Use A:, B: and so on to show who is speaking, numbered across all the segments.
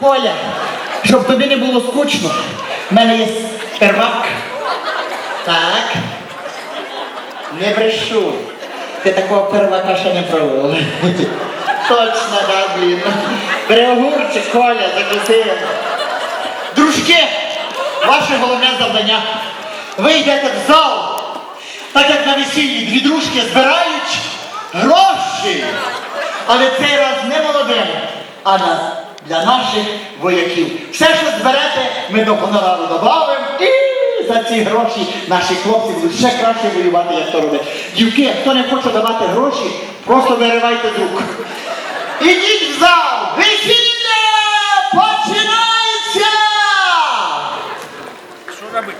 A: Коля, щоб тобі не було скучно, в мене є первак. Так. Не брешу. Ти такого первака ще не пробував. Точно, да, блін. Бери огурчик, Коля, закуси. Дружки, ваше головне завдання. Ви йдете в зал, так як на весіллі дві дружки збирають гроші. Але цей раз не молодим, а нас для наших вояків. Все, що зберете, ми до гонорару добавимо і за ці гроші наші хлопці будуть ще краще воювати, як то робить. Дівки, хто не хоче давати гроші, просто виривайте з рук. Ідіть в зал! Весілля починається!
B: Що робити?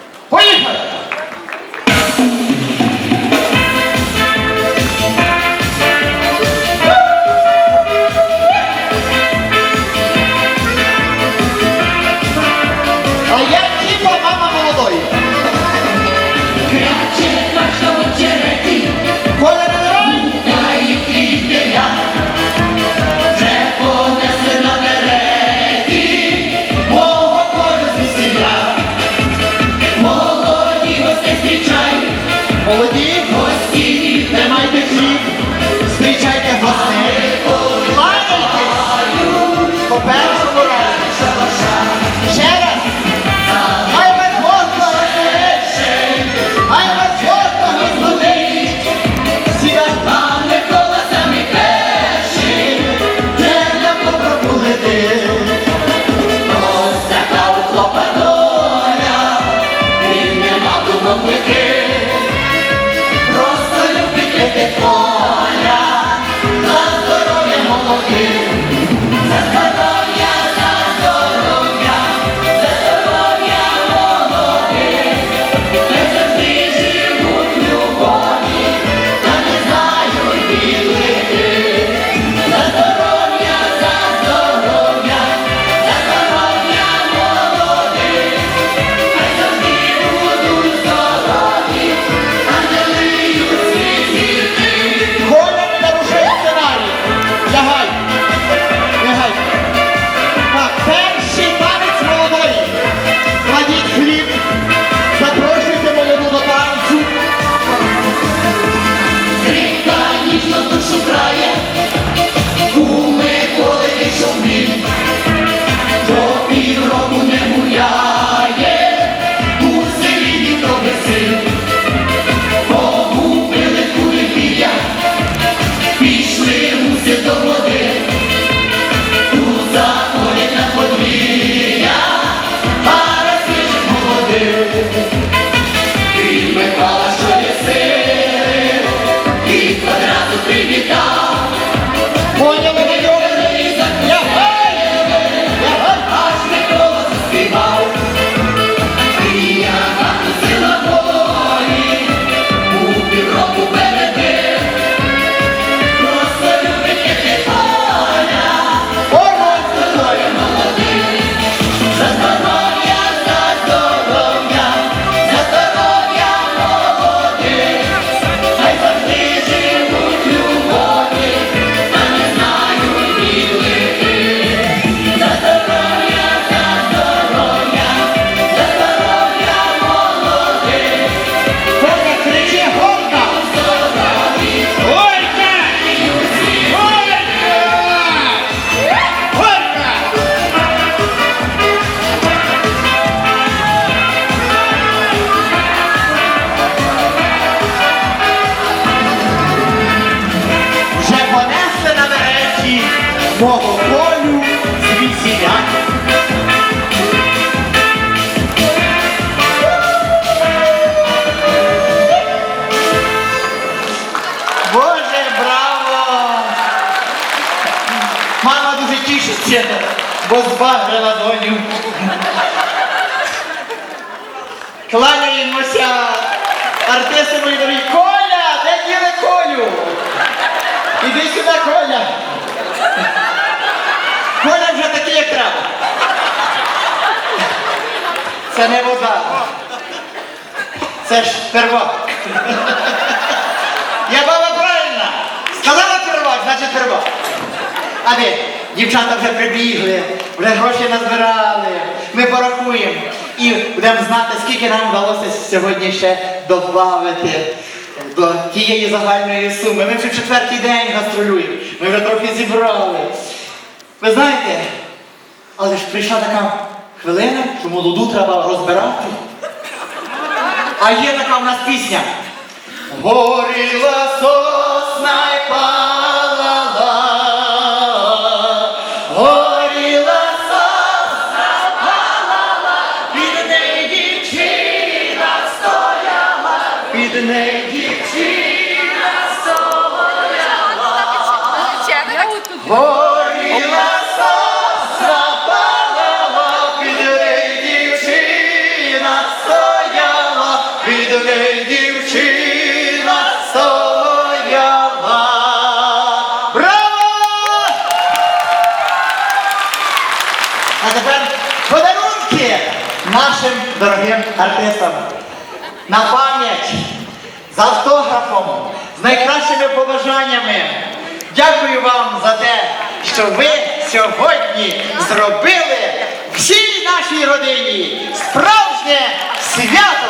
A: Сіряк. Боже, браво! Мама дуже тішиться, бо збагрила ладоню. Кланяємося артистами і дорікою. Це не вода. Це ж первак. Я баба правильна. Сказала первак, значить первак. А ви, дівчата вже прибігли, вже гроші назбирали. Ми порахуємо і будемо знати, скільки нам вдалося сьогодні ще додати. До тієї загальної суми. Ми вже четвертий день гастролюємо, ми вже трохи зібрали. Ви знаєте, але ж прийшла така хвилина, що молоду треба розбирати. А є така в нас пісня. Горіла сосна й палала, горіла сосна палала, під неї дівчина стояла, під неї дівчина горіла під неї дівчина стояла. Браво! А тепер подарунки нашим дорогим артистам. На пам'ять, з автографом, з найкращими побажаннями. Дякую вам за те, що ви сьогодні зробили всій нашій родині справжнє свято.